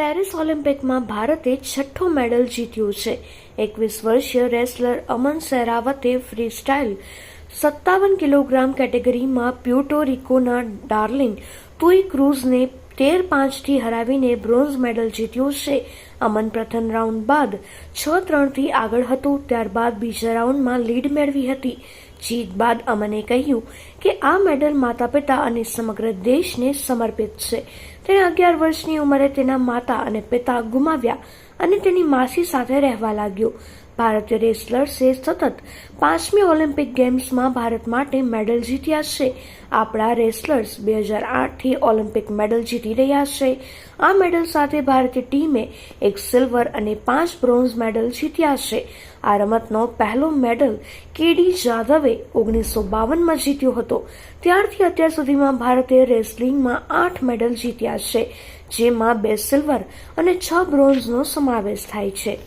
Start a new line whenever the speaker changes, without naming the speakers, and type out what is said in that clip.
Paris ઓલિમ્પિકમાં ભારતે છઠ્ઠો medal જીત્યો છે. એકવીસ વર્ષીય રેસલર અમન સેરાવતે ફ્રી સ્ટાઇલ સત્તાવન કિલોગ્રામ કેટેગરીમાં પ્યુટો રિકોના ડાર્લિન તુઈ ક્રુઝને તેર પાંચથી હરાવીને બ્રોન્ઝ મેડલ જીત્યો છે. અમન પ્રથમ રાઉન્ડ બાદ છ ત્રણથી આગળ હતો, ત્યારબાદ બીજા રાઉન્ડમાં લીડ મેળવી હતી. જીત બાદ અમને કહ્યું કે આ મેડલ માતા પિતા અને સમગ્ર દેશને સમર્પિત છે. તેણે અગિયાર વર્ષની ઉંમરે તેના માતા અને પિતા ગુમાવ્યા અને તેની માસી સાથે રહેવા લાગ્યો. ભારતીય રેસલર્સે સતત પાંચમી ઓલિમ્પિક ગેમ્સમાં ભારત માટે મેડલ જીત્યા છે. આપણા રેસલર્સ બે હજાર આઠથી ઓલિમ્પિક મેડલ જીતી રહ્યા છે. આ મેડલ સાથે ભારતીય ટીમે એક સિલ્વર અને પાંચ બ્રોન્ઝ મેડલ જીત્યા છે. આ રમતનો પહેલો મેડલ કેડી જાદવે ઓગણીસો બાવનમાં જીત્યો હતો. ત્યારથી અત્યાર સુધીમાં ભારતે રેસલિંગમાં આઠ મેડલ જીત્યા છે, જેમાં બે સિલ્વર અને છ બ્રોન્ઝનો સમાવેશ થાય છે.